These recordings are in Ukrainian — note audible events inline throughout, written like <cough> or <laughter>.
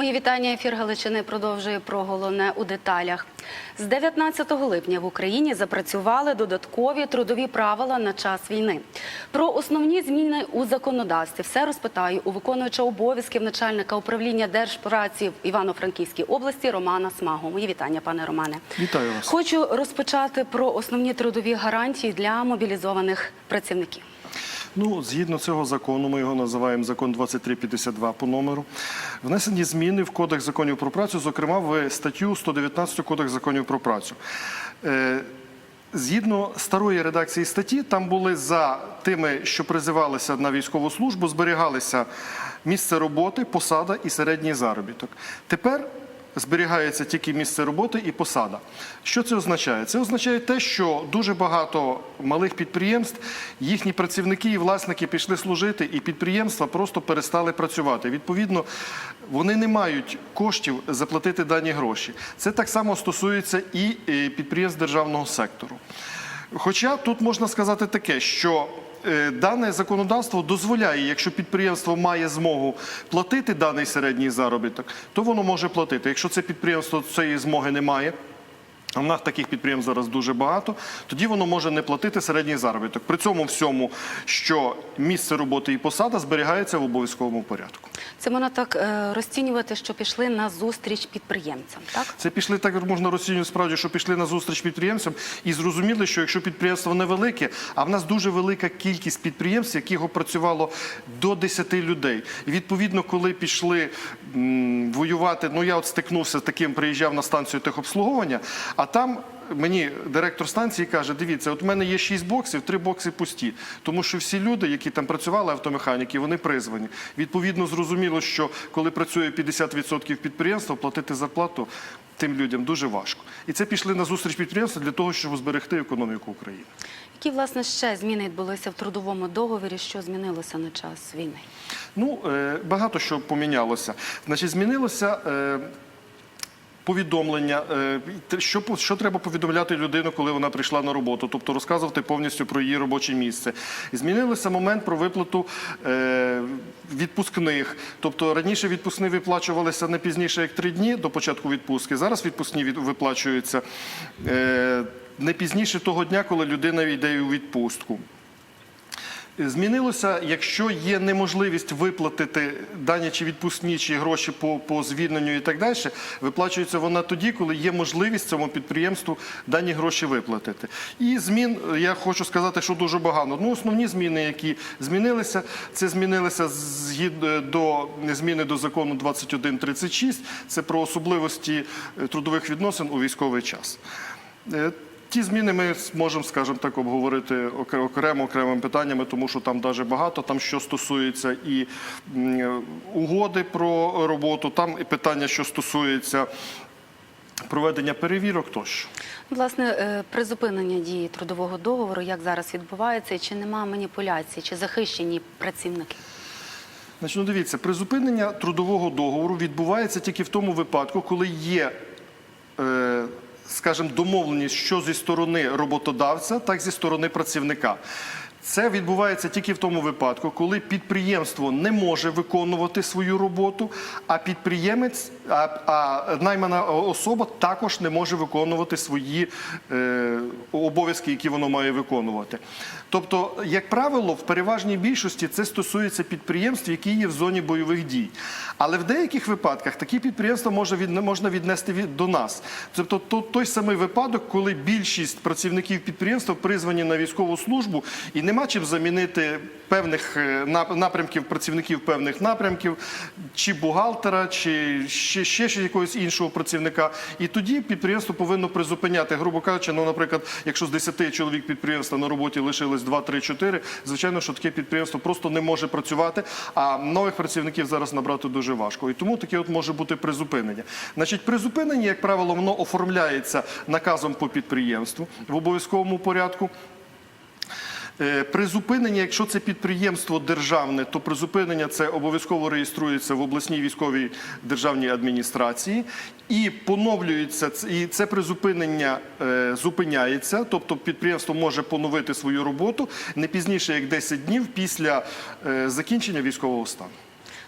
Мої вітання. Ефір Галичини продовжує про головне у деталях. З 19 липня в Україні запрацювали додаткові трудові правила на час війни. Про основні зміни у законодавстві все розпитаю у виконуюча обов'язків начальника управління держпраці в Івано-Франківській області Романа Смагу. Мої вітання, пане Романе. Вітаю вас. Хочу розпочати про основні трудові гарантії для мобілізованих працівників. Ну, згідно цього закону, ми його називаємо закон 2352 по номеру. Внесені зміни в Кодекс законів про працю, зокрема в статтю 119 Кодекс законів про працю. Е, Згідно старої редакції статті, там були за тими, що призивалися на військову службу, зберігалися місце роботи, посада і середній заробіток. Тепер зберігається тільки місце роботи і посада. Що це означає? Це означає те, що дуже багато малих підприємств, їхні працівники і власники пішли служити, і підприємства просто перестали працювати. Відповідно, вони не мають коштів заплатити дані гроші. Це так само стосується і е, підприємств державного сектору. Хоча тут можна сказати таке, що дане законодавство дозволяє, якщо підприємство має змогу платити даний середній заробіток, то воно може платити. Якщо це підприємство цієї змоги не має, а в нас таких підприємств зараз дуже багато, тоді воно може не платити середній заробіток. При цьому всьому, що місце роботи і посада зберігається в обов'язковому порядку. Це можна так е, розцінювати, що пішли на зустріч підприємцям, так? Це пішли так можна розцінювати справді, що пішли на зустріч підприємцям і зрозуміли, що якщо підприємство невелике, а в нас дуже велика кількість підприємств, яких працювало до 10 людей. І відповідно, коли пішли м, воювати, ну я от стикнувся з таким, приїжджав на станцію техобслуговування, а там. Мені директор станції каже: дивіться, от в мене є шість боксів, три бокси пусті. Тому що всі люди, які там працювали, автомеханіки, вони призвані. Відповідно, зрозуміло, що коли працює 50% підприємства, платити зарплату тим людям дуже важко. І це пішли на зустріч підприємства для того, щоб зберегти економіку України. Які власне ще зміни відбулися в трудовому договорі? Що змінилося на час війни? Ну, е, багато що помінялося. Значить, змінилося. Повідомлення, е, що, що треба повідомляти людину, коли вона прийшла на роботу, тобто розказувати повністю про її робоче місце. І змінився момент про виплату е, відпускних. Тобто раніше відпускні виплачувалися не пізніше як три дні до початку відпустки. Зараз відпускні від, виплачуються е, не пізніше того дня, коли людина йде у відпустку. Змінилося, якщо є неможливість виплатити дані чи відпускні, чи гроші по, по звільненню і так далі, виплачується вона тоді, коли є можливість цьому підприємству дані гроші виплатити. І змін я хочу сказати, що дуже багато. Ну, основні зміни, які змінилися, це змінилися згідно до зміни до закону 2136, це про особливості е, трудових відносин у військовий час. Ті зміни ми можемо, скажімо так, обговорити окремо окремими питаннями, тому що там дуже багато. Там що стосується і угоди про роботу, там і питання, що стосується проведення перевірок тощо. Власне, е, призупинення дії трудового договору, як зараз відбувається, чи нема маніпуляцій, чи захищені працівники? Значить, ну дивіться, призупинення трудового договору відбувається тільки в тому випадку, коли є, е, скажімо, домовленість що зі сторони роботодавця, так і зі сторони працівника. Це відбувається тільки в тому випадку, коли підприємство не може виконувати свою роботу, а підприємець, а, а наймана особа також не може виконувати свої е, обов'язки, які воно має виконувати. Тобто, як правило, в переважній більшості це стосується підприємств, які є в зоні бойових дій. Але в деяких випадках такі підприємства може від, можна віднести від, до нас. Тобто то, той самий випадок, коли більшість працівників підприємства призвані на військову службу і нема чим замінити певних е, нап- напрямків працівників певних напрямків, чи бухгалтера, чи ще, ще, ще якогось іншого працівника. І тоді підприємство повинно призупиняти, грубо кажучи, ну, наприклад, якщо з 10 чоловік підприємства на роботі лишилось 2, 3, 4, звичайно, що таке підприємство просто не може працювати, а нових працівників зараз набрати дуже важко. І тому таке от може бути призупинення. Значить, призупинення, як правило, воно оформляється наказом по підприємству в обов'язковому порядку. Е, Призупинення, якщо це підприємство державне, то призупинення це обов'язково реєструється в обласній військовій державній адміністрації і поновлюється і це призупинення е, зупиняється, тобто підприємство може поновити свою роботу не пізніше як 10 днів після е, закінчення військового стану.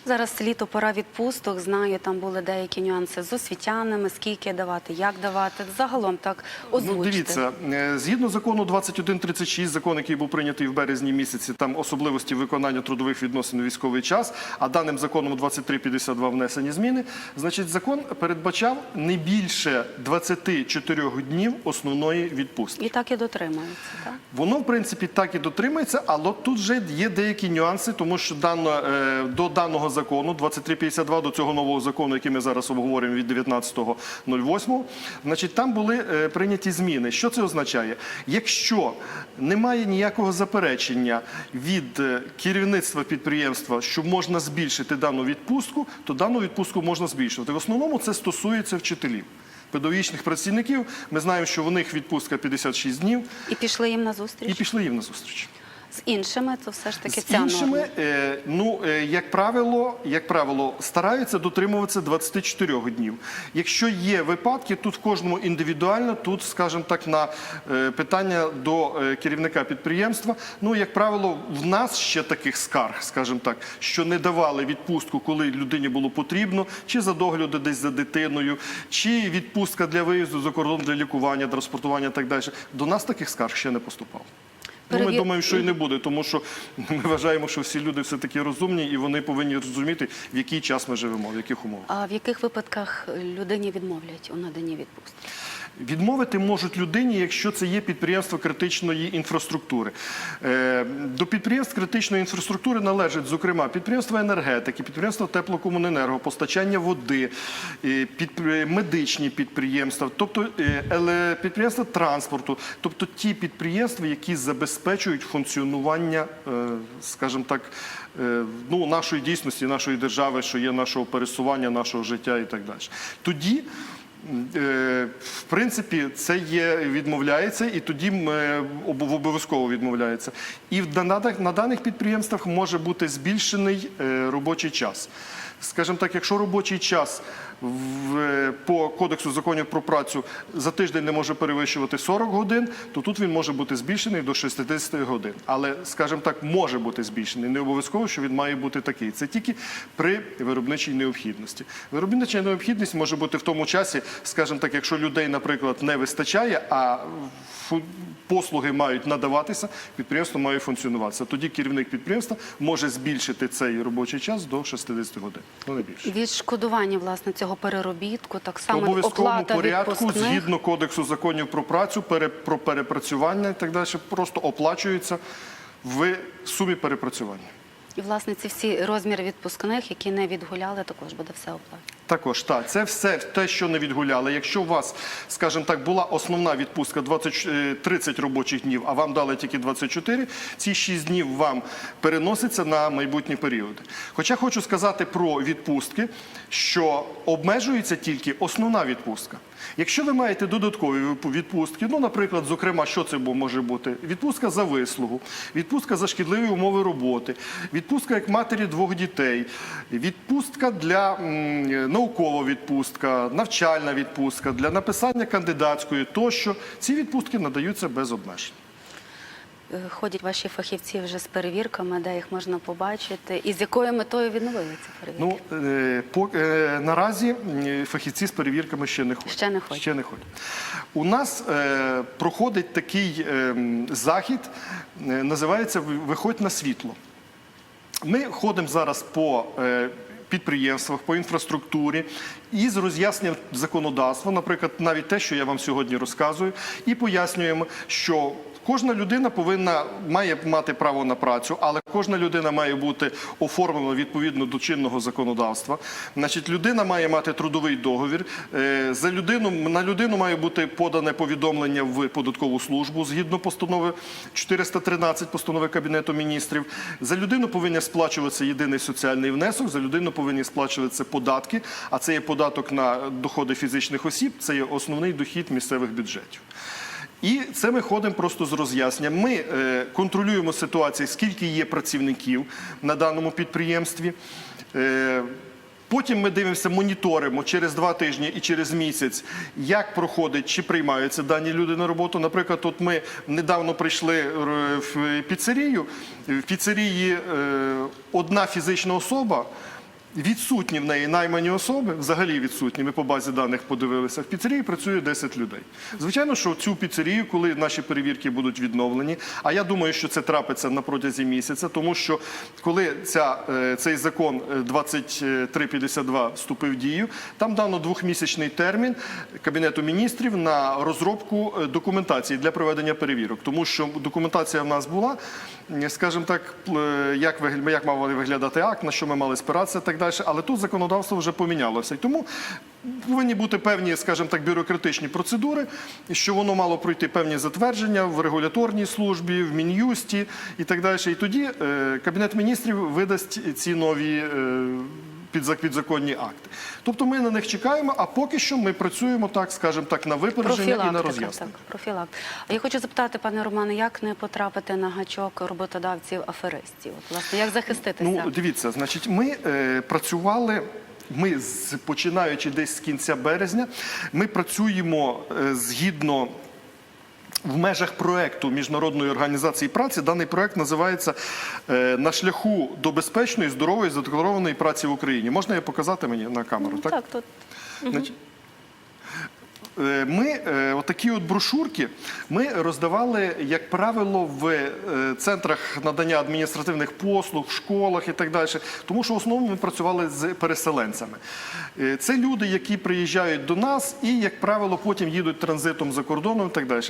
Зараз літо пора відпусток. Знаю, там були деякі нюанси з освітянами, скільки давати, як давати. Загалом так озвучте. Ну, дивіться, е, згідно закону 2136, закон, який був прийнятий в березні місяці, там особливості виконання трудових відносин у військовий час, а даним законом 2352 внесені зміни. Значить, закон передбачав не більше 24 днів основної відпустки. І так і дотримуються. Так? Воно, в принципі, так і дотримується, але тут вже є деякі нюанси, тому що дано, е, до даного закону, 2352, до цього нового закону, який ми зараз обговорюємо від 19.08, значить, там були е, прийняті зміни. Що це означає? Якщо немає ніякого заперечення від е, керівництва підприємства, що можна збільшити дану відпустку, то дану відпустку можна збільшувати. В основному це стосується вчителів. Педагогічних працівників ми знаємо, що у них відпустка 56 днів, І пішли їм на зустріч. і пішли їм на зустріч. З іншими то все ж таки З ця іншими, норма. е, ну е, як правило, як правило, стараються дотримуватися 24 днів. Якщо є випадки, тут в кожному індивідуально, тут, скажімо так, на е, питання до е, керівника підприємства. Ну, як правило, в нас ще таких скарг, скажімо так, що не давали відпустку, коли людині було потрібно, чи за догляду десь за дитиною, чи відпустка для виїзду за кордон для лікування, транспортування і так далі. До нас таких скарг ще не поступало. Ну, ми думаємо, що і не буде, тому що <laughs> ми вважаємо, що всі люди все таки розумні, і вони повинні розуміти, в який час ми живемо, в яких умовах. А в яких випадках людині відмовлять у наданні відпустки? Відмовити можуть людині, якщо це є підприємство критичної інфраструктури. Е, До підприємств критичної інфраструктури належать, зокрема, підприємства енергетики, підприємства теплокомуненерго, постачання води, е, медичні підприємства, тобто е, підприємства транспорту, тобто ті підприємства, які забезпечують функціонування, скажімо так, ну, нашої дійсності, нашої держави, що є нашого пересування, нашого життя і так далі. Тоді В принципі, це є відмовляється, і тоді е, обов'язково відмовляється. І на даних, підприємствах може бути збільшений е, робочий час. Скажімо так, якщо робочий час е, по кодексу законів про працю за тиждень не може перевищувати 40 годин, то тут він може бути збільшений до 60 годин. Але, скажімо так, може бути збільшений. Не обов'язково, що він має бути такий. Це тільки при виробничій необхідності. Виробнича необхідність може бути в тому часі, скажімо так, якщо людей, наприклад, не вистачає, а послуги мають надаватися, підприємство має функціонуватися. Тоді керівник підприємства може збільшити цей робочий час до 60 годин. Ну не більше. Відшкодування власне цього переробітку, так В само обов'язковому порядку, відпускних. згідно кодексу законів про працю, пере- про перепрацювання і так далі, просто оплачується в сумі перепрацювання. І власне ці всі розміри відпускних, які не відгуляли, також буде все оплачено. Також так, це все те, що не відгуляли. Якщо у вас, скажімо так, була основна відпустка 20, е, 30 робочих днів, а вам дали тільки 24, ці 6 днів вам переносяться на майбутні періоди. Хоча хочу сказати про відпустки, що обмежується тільки основна відпустка. Якщо ви маєте додаткові відпустки, ну, наприклад, зокрема, що це може бути? Відпустка за вислугу, відпустка за шкідливі умови роботи, відпустка як матері двох дітей, відпустка для м, наукова відпустка, навчальна відпустка, для написання кандидатської тощо. Ці відпустки надаються без обмежень. Е, Ходять ваші фахівці вже з перевірками, де їх можна побачити, і з якою метою відновили ці перевірки? Ну, е, по, е, наразі фахівці з перевірками ще не ходять. Ще не ходять. Ще не ходять. У нас е, проходить такий е, захід, е, називається Виходь на світло. Ми ходимо зараз по е, підприємствах, по інфраструктурі і з роз'ясненням законодавства, наприклад, навіть те, що я вам сьогодні розказую, і пояснюємо, що кожна людина повинна має мати право на працю, але кожна людина має бути оформлена відповідно до чинного законодавства. Значить, людина має мати трудовий договір. Е, За людину на людину має бути подане повідомлення в податкову службу згідно постанови 413 постанови Кабінету міністрів. За людину повинні сплачуватися єдиний соціальний внесок. За людину повинні сплачуватися податки. А це є податок на доходи фізичних осіб. Це є основний дохід місцевих бюджетів. І це ми ходимо просто з роз'ясненням. Ми е, контролюємо ситуацію, скільки є працівників на даному підприємстві. Е, Потім ми дивимося, моніторимо через два тижні і через місяць, як проходить, чи приймаються дані люди на роботу. Наприклад, от ми недавно прийшли е, в піцерію. В піцерії одна фізична особа Відсутні в неї наймані особи, взагалі відсутні. Ми по базі даних подивилися. В піцерії працює 10 людей. Звичайно, що цю піцерію, коли наші перевірки будуть відновлені, а я думаю, що це трапиться на протязі місяця, тому що коли ця, е, цей закон е, 2352 вступив в дію, там дано двохмісячний термін Кабінету міністрів на розробку е, документації для проведення перевірок, тому що документація в нас була, е, скажімо так, е, як, як мав виглядати акт, на що ми мали спиратися так далі. Але тут законодавство вже помінялося. І тому повинні бути певні, скажімо так, бюрократичні процедури, що воно мало пройти певні затвердження в регуляторній службі, в Мін'юсті і так далі. І тоді е, Кабінет міністрів видасть ці нові. Підзак- Підзаконні акти. Тобто ми на них чекаємо, а поки що ми працюємо так, скажімо так, на випередження і на роз'яснення. профілакт. Я хочу запитати, пане Романе, як не потрапити на гачок роботодавців-аферистів? От, власне, як захиститися? Ну, дивіться, значить, ми е, працювали. Ми починаючи десь з кінця березня, ми працюємо е, згідно. В межах проекту міжнародної організації праці даний проект називається е, на шляху до безпечної, здорової, задекларованої праці в Україні. Можна я показати мені на камеру? Ну, так, тут Значить, Ми е, отакі от брошурки ми роздавали, як правило, в е, центрах надання адміністративних послуг, в школах і так далі. Тому що в основному ми працювали з переселенцями. Е, Це люди, які приїжджають до нас і, як правило, потім їдуть транзитом за кордоном і так далі.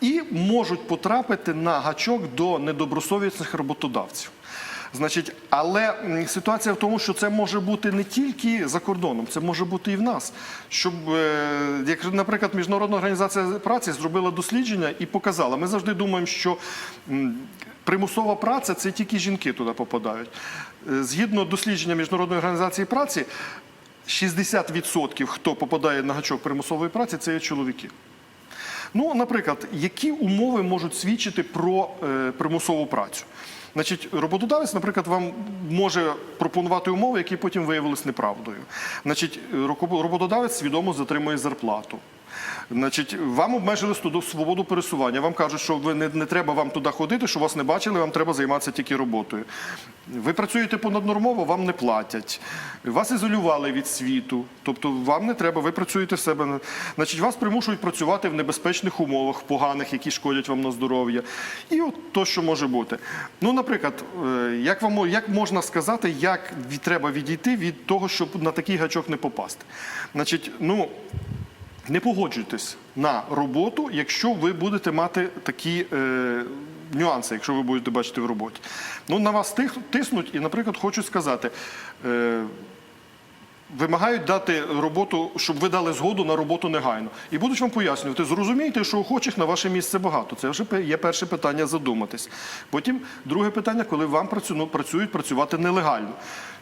І можуть потрапити на гачок до недобросовісних роботодавців. Значить, але ситуація в тому, що це може бути не тільки за кордоном, це може бути і в нас. Щоб, е, як, наприклад, Міжнародна організація праці зробила дослідження і показала. Ми завжди думаємо, що примусова праця це тільки жінки туди попадають. Е, Згідно дослідження Міжнародної організації праці, 60% хто попадає на гачок примусової праці, це є чоловіки. Ну, наприклад, які умови можуть свідчити про е, примусову працю? Значить, роботодавець, наприклад, вам може пропонувати умови, які потім виявились неправдою. Значить, роботодавець свідомо затримує зарплату. Значить, вам обмежили свободу пересування. Вам кажуть, що ви не, не треба вам туди ходити, що вас не бачили, вам треба займатися тільки роботою. Ви працюєте понаднормово, вам не платять. Вас ізолювали від світу, тобто вам не треба, ви працюєте в себе. Значить, вас примушують працювати в небезпечних умовах, поганих, які шкодять вам на здоров'я. І от то, що може бути. Ну, наприклад, е, як вам як можна сказати, як треба відійти від того, щоб на такий гачок не попасти? Значить, ну. Не погоджуйтесь на роботу, якщо ви будете мати такі е, нюанси, якщо ви будете бачити в роботі. Ну, на вас тиснуть і, наприклад, хочуть сказати. Е, Вимагають дати роботу, щоб ви дали згоду на роботу негайно. І будуть вам пояснювати, зрозумійте, що охочих на ваше місце багато. Це вже є перше питання задуматись. Потім друге питання, коли вам ну, працюють працювати нелегально.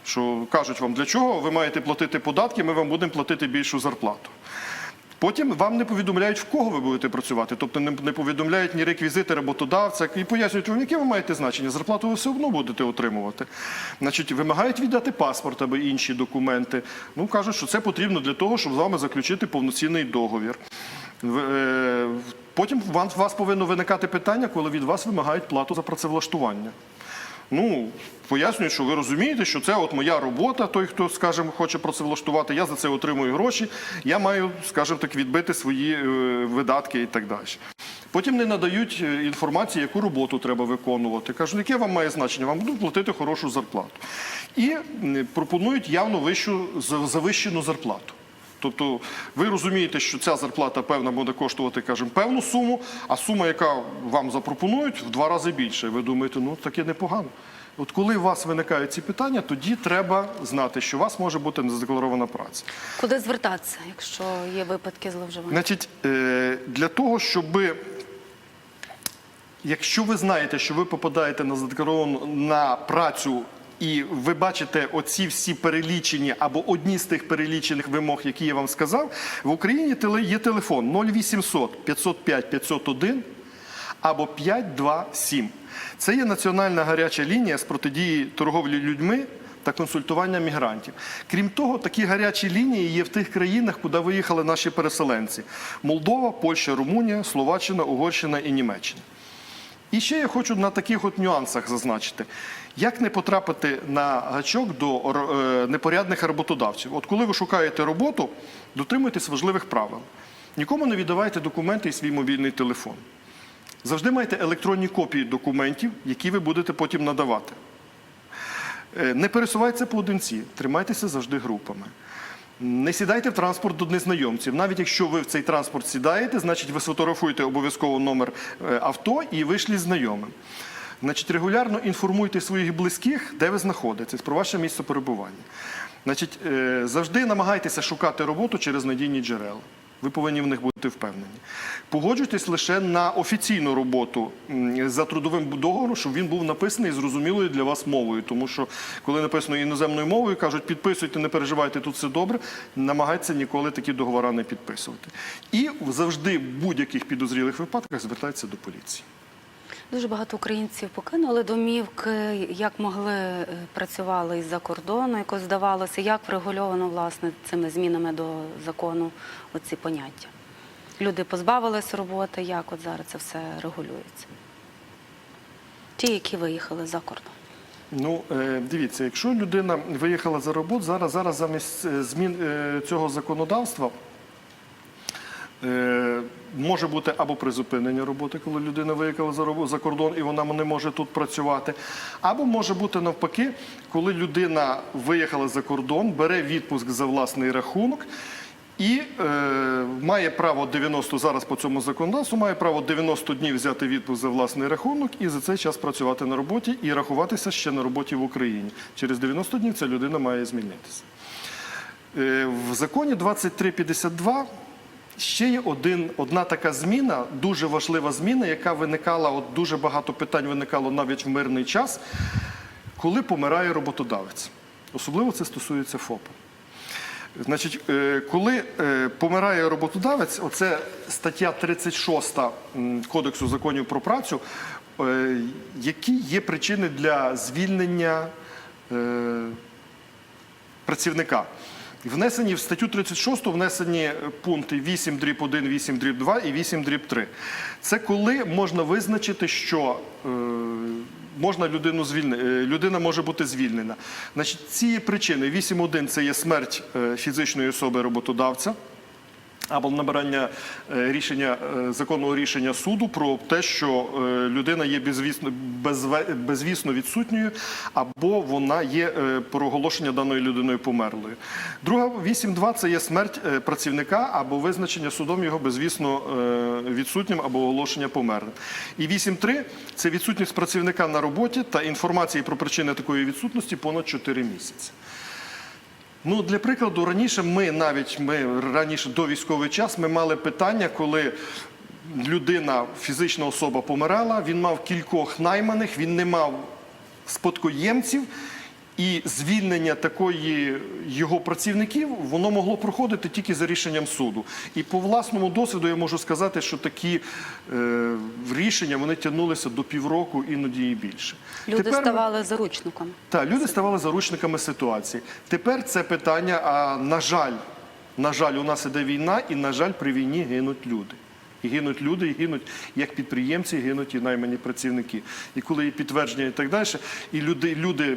Що кажуть вам, для чого ви маєте платити податки, ми вам будемо платити більшу зарплату. Потім вам не повідомляють, в кого ви будете працювати, тобто не, повідомляють ні реквізити роботодавця і пояснюють вам, яке ви маєте значення. Зарплату ви все одно будете отримувати. Значить, вимагають віддати паспорт або інші документи. Ну кажуть, що це потрібно для того, щоб з вами заключити повноцінний договір. Е, Потім у вас повинно виникати питання, коли від вас вимагають плату за працевлаштування. Ну, пояснюють, що ви розумієте, що це от моя робота, той, хто, скажімо, хоче працевлаштувати, я за це отримую гроші, я маю, скажімо так, відбити свої е, видатки і так далі. Потім не надають е, інформації, яку роботу треба виконувати. Кажуть, яке вам має значення, вам будуть платити хорошу зарплату. І пропонують явно вищу завищену зарплату. Тобто ви розумієте, що ця зарплата певна буде коштувати, кажемо, певну суму, а сума, яка вам запропонують, в два рази більше. Ви думаєте, ну таке непогано. От коли у вас виникають ці питання, тоді треба знати, що у вас може бути незадекларована праця. куди звертатися, якщо є випадки зловживання? Значить, е, для того, щоб якщо ви знаєте, що ви попадаєте на задекларовану на працю. І ви бачите оці всі перелічені або одні з тих перелічених вимог, які я вам сказав, в Україні є телефон 0800 505 501 або 527. Це є національна гаряча лінія з протидії торговлі людьми та консультування мігрантів. Крім того, такі гарячі лінії є в тих країнах, куди виїхали наші переселенці: Молдова, Польща, Румунія, Словаччина, Угорщина і Німеччина. І ще я хочу на таких от нюансах зазначити. Як не потрапити на гачок до е, непорядних роботодавців? От коли ви шукаєте роботу, дотримуйтесь важливих правил. Нікому не віддавайте документи і свій мобільний телефон. Завжди майте електронні копії документів, які ви будете потім надавати. Е, Не пересувайтеся поодинці, тримайтеся завжди групами. Не сідайте в транспорт до незнайомців. Навіть якщо ви в цей транспорт сідаєте, значить ви сфотографуєте обов'язково номер е, авто і вийшли знайомим. Значить, регулярно інформуйте своїх близьких, де ви знаходитесь, про ваше місце перебування. Значить, е, завжди намагайтеся шукати роботу через надійні джерела. Ви повинні в них бути впевнені. Погоджуйтесь лише на офіційну роботу за трудовим договором, щоб він був написаний зрозумілою для вас мовою. Тому що коли написано іноземною мовою, кажуть, підписуйте, не переживайте, тут все добре. Намагайтеся ніколи такі договори не підписувати. І завжди в будь-яких підозрілих випадках звертайтеся до поліції. Дуже багато українців покинули домівки, як могли е, працювали із-за кордону, якось здавалося, як врегульовано власне цими змінами до закону оці поняття. Люди позбавились роботи, як от зараз це все регулюється? Ті, які виїхали за кордон. Ну, е, дивіться, якщо людина виїхала за роботу, зараз, зараз замість е, змін цього законодавства може бути або призупинення роботи, коли людина виїхала за, за кордон і вона не може тут працювати, або може бути навпаки, коли людина виїхала за кордон, бере відпуск за власний рахунок. І е, має право 90 зараз по цьому законодавству, має право 90 днів взяти відпуск за власний рахунок і за цей час працювати на роботі і рахуватися ще на роботі в Україні. Через 90 днів ця людина має змінитися. Е, В законі 2352 ще є один, одна така зміна, дуже важлива зміна, яка виникала, от дуже багато питань виникало навіть в мирний час, коли помирає роботодавець. Особливо це стосується ФОПу. Значить, е, коли е, помирає роботодавець, оце стаття 36 Кодексу законів про працю, е, які є причини для звільнення е, Внесені в статтю 36 внесені пункти 8 дріб 1, 8 дріб 2 і 8 дріб 3. Це коли можна визначити, що е, можна людину звільни, е, людина може бути звільнена. Значить, ці причини 8.1 – це є смерть е, фізичної особи роботодавця або набирання е, рішення е, законного рішення суду про те, що е, людина є безвісно, безвісно відсутньою, або вона є проголошення даною людиною померлою. Друга 8.2 – це є смерть працівника або визначення судом його безвісно відсутнім або оголошення померлим. І 8.3 – це відсутність працівника на роботі та інформації про причини такої відсутності понад 4 місяці. Ну, для прикладу, раніше ми навіть ми раніше до військовий час ми мали питання, коли людина, фізична особа помирала, він мав кількох найманих, він не мав спадкоємців, і звільнення такої його працівників воно могло проходити тільки за рішенням суду. І по власному досвіду я можу сказати, що такі е, рішення вони тягнулися до півроку, іноді і більше. Люди Тепер ставали заручниками. так, люди ставали заручниками ситуації. Тепер це питання, а на жаль, на жаль, у нас іде війна, і на жаль, при війні гинуть люди. І гинуть люди, і гинуть як підприємці, і гинуть і наймані працівники. І коли є підтвердження і так далі, і люди, люди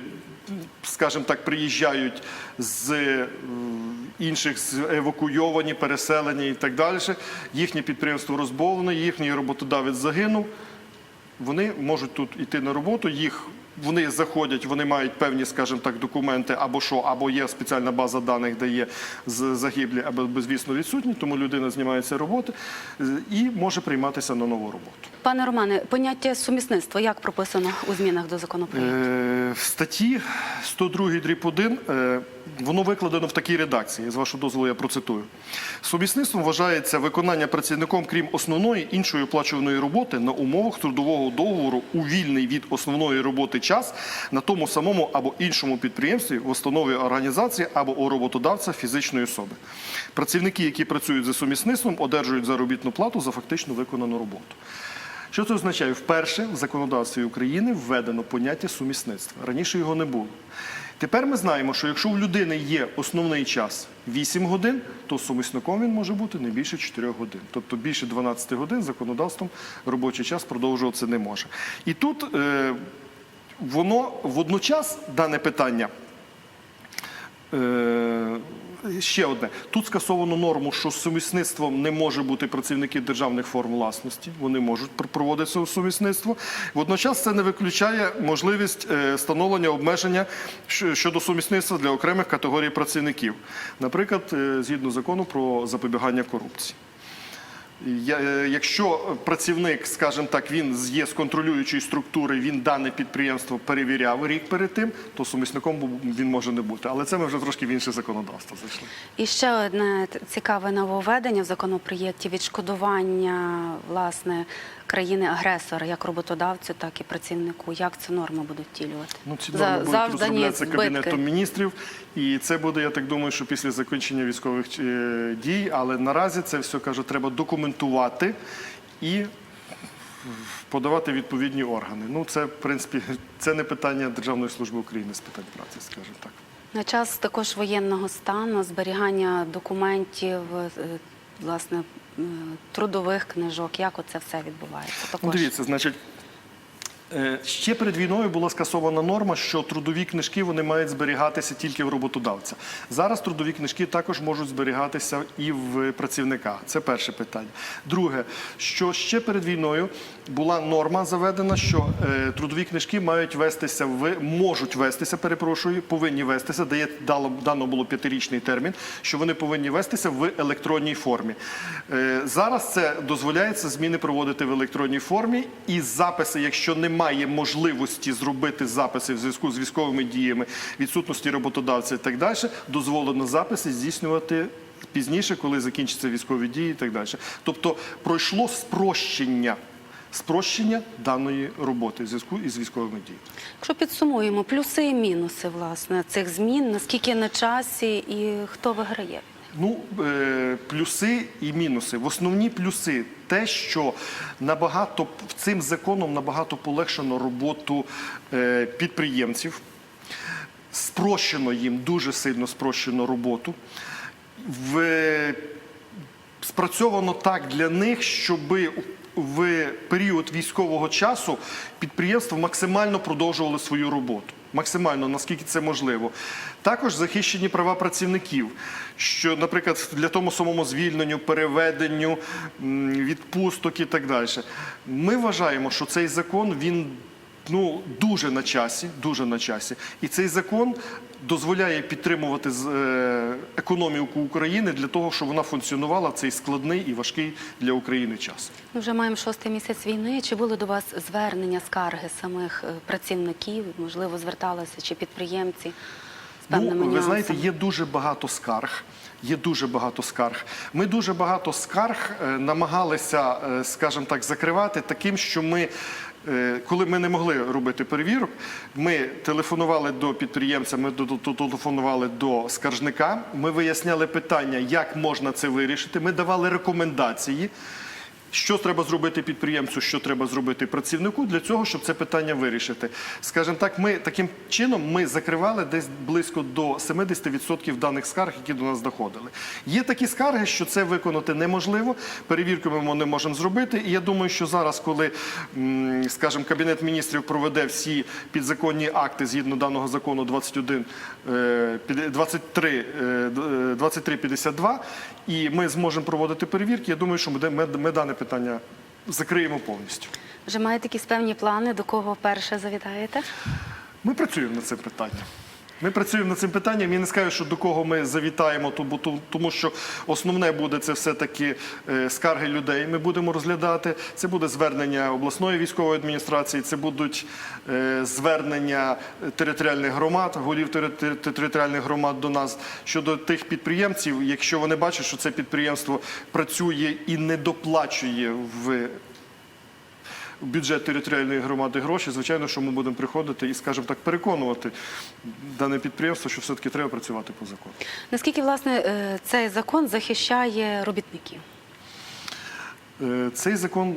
скажімо так, приїжджають з е, інших з- евакуйовані, переселені і так далі, їхнє підприємство розбовлено, їхній роботодавець загинув. Вони можуть тут йти на роботу, їх вони заходять, вони мають певні, скажімо так, документи або що, або є спеціальна база даних, де є загиблі або безвісно відсутні, тому людина знімається роботи е, і може прийматися на нову роботу. Пане Романе, поняття сумісництва як прописано у змінах до законопроекту? Е, В статті 102 дріб 1 е, воно викладено в такій редакції. З вашого дозволу я процитую. Сумісництвом вважається виконання працівником, крім основної іншої оплачуваної роботи на умовах трудового договору у вільний від основної роботи час на тому самому або іншому підприємстві, в установі організації або у роботодавця фізичної особи. Працівники, які працюють за сумісництвом, одержують заробітну плату за фактично виконану роботу. Що це означає? Вперше в законодавстві України введено поняття сумісництва. Раніше його не було. Тепер ми знаємо, що якщо у людини є основний час 8 годин, то сумісником він може бути не більше 4 годин. Тобто більше 12 годин законодавством робочий час продовжуватися не може. І тут е, воно водночас дане питання. Е, Ще одне. Тут скасовано норму, що сумісництвом не може бути працівники державних форм власності. Вони можуть проводити сумісництво. Водночас це не виключає можливість е, встановлення обмеження щодо сумісництва для окремих категорій працівників. Наприклад, е, згідно закону про запобігання корупції. Е, Якщо працівник, скажімо так, він є з контролюючої структури, він дане підприємство перевіряв рік перед тим, то сумісником він може не бути. Але це ми вже трошки в інше законодавство зайшли. І ще одне цікаве нововведення в законопроєкті відшкодування власне країни-агресора, як роботодавцю, так і працівнику. Як цю норму будуть втілювати? Ну, ці За норми будуть завдані розроблятися. Кабінетом міністрів, і це буде, я так думаю, що після закінчення військових е, дій. Але наразі це все кажу, треба документувати і подавати відповідні органи. Ну, це, в принципі, <laughs> це не питання Державної служби України з питань праці, скажімо так. На час також воєнного стану, зберігання документів, е, власне, трудових книжок. Як оце все відбувається? Також дивіться, значить. Е, Ще перед війною була скасована норма, що трудові книжки вони мають зберігатися тільки в роботодавця. Зараз трудові книжки також можуть зберігатися і в працівника. Це перше питання. Друге, що ще перед війною була норма заведена, що е, трудові книжки мають вестися в можуть вестися, перепрошую, повинні вестися. Дає дало дано було п'ятирічний термін, що вони повинні вестися в електронній формі. Е, зараз це дозволяється зміни проводити в електронній формі, і записи, якщо немає можливості зробити записи в зв'язку з військовими діями, відсутності роботодавця і так далі, дозволено записи здійснювати. Пізніше, коли закінчаться військові дії і так далі. Тобто пройшло спрощення, спрощення даної роботи в зв'язку із військовими діями. Якщо підсумуємо плюси і мінуси власне цих змін, наскільки на часі і хто виграє? Ну, е, плюси і мінуси. В основні плюси те, що набагато цим законом набагато полегшено роботу е, підприємців, спрощено їм дуже сильно спрощено роботу. В, спрацьовано так для них, щоб в період військового часу підприємства максимально продовжували свою роботу. Максимально, наскільки це можливо. Також захищені права працівників, що, наприклад, для тому самому звільненню, переведенню, відпусток і так далі. Ми вважаємо, що цей закон він ну, дуже на часі, дуже на часі. І цей закон дозволяє підтримувати е, економіку України для того, щоб вона функціонувала в цей складний і важкий для України час. Ми вже маємо шостий місяць війни. Чи були до вас звернення, скарги самих е, працівників? Можливо, зверталися чи підприємці з певними Ну, ви знаєте, є дуже багато скарг. Є дуже багато скарг. Ми дуже багато скарг е, намагалися, скажімо так, закривати таким, що ми. Е, Коли ми не могли робити перевірок, ми телефонували до підприємця, ми телефонували до скаржника, ми виясняли питання, як можна це вирішити. Ми давали рекомендації, що треба зробити підприємцю, що треба зробити працівнику для цього, щоб це питання вирішити. Скажімо так, ми таким чином ми закривали десь близько до 70% даних скарг, які до нас доходили. Є такі скарги, що це виконати неможливо. Перевірку ми не можемо зробити. І я думаю, що зараз, коли, скажімо, кабінет міністрів проведе всі підзаконні акти згідно даного закону 21, е, під- 23, е, е, 2352, і ми зможемо проводити перевірки. Я думаю, що ми дане питання закриємо повністю. Вже маєте якісь певні плани, до кого перше завітаєте? Ми працюємо над цим питанням. Ми працюємо над цим питанням. Я не скажу, що до кого ми завітаємо, тому що основне буде це все-таки е, скарги людей. Ми будемо розглядати. Це буде звернення обласної військової адміністрації, це будуть е, звернення територіальних громад, голів тери- тери- територіальних громад до нас щодо тих підприємців, якщо вони бачать, що це підприємство працює і не доплачує в в бюджет територіальної громади гроші, звичайно, що ми будемо приходити і, скажімо так, переконувати дане підприємство, що все-таки треба працювати по закону. Наскільки власне е, цей закон захищає робітників? Е, Цей закон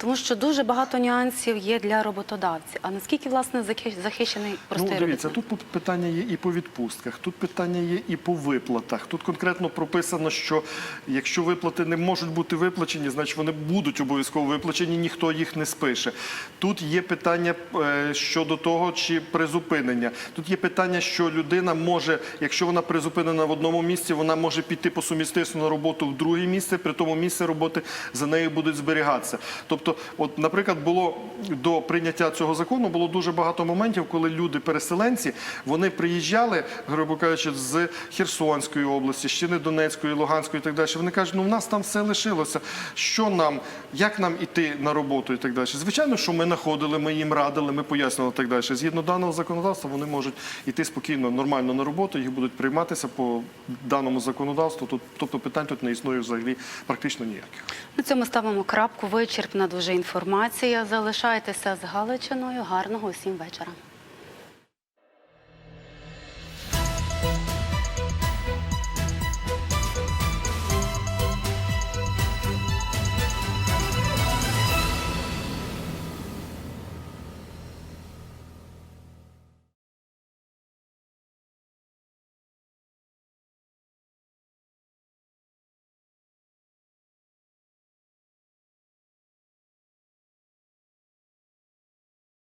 Тому що дуже багато нюансів є для роботодавців. А наскільки власне захи- захищений простий Ну, дивіться, робітник? тут питання є і по відпустках, тут питання є і по виплатах. Тут конкретно прописано, що якщо виплати не можуть бути виплачені, значить вони будуть обов'язково виплачені, ніхто їх не спише. Тут є питання е, щодо того, чи призупинення. Тут є питання, що людина може, якщо вона призупинена в одному місці, вона може піти по сумісництву на роботу в друге місце, при тому місце роботи за нею будуть зберігатися. Тобто, от, наприклад, було до прийняття цього закону було дуже багато моментів, коли люди-переселенці вони приїжджали, грубо кажучи, з Херсонської області, ще не Донецької, Луганської і так далі. Вони кажуть, ну в нас там все лишилося. Що нам, як нам іти на роботу і так далі. Звичайно, що ми знаходили, ми їм радили, ми пояснювали і так далі. Згідно даного законодавства, вони можуть іти спокійно, нормально на роботу, їх будуть прийматися по даному законодавству. Тобто питань тут не існує взагалі практично ніяких. На цьому ставимо крапку. Вичерпна дуже інформація. Залишайтеся з Галичиною. Гарного усім вечора.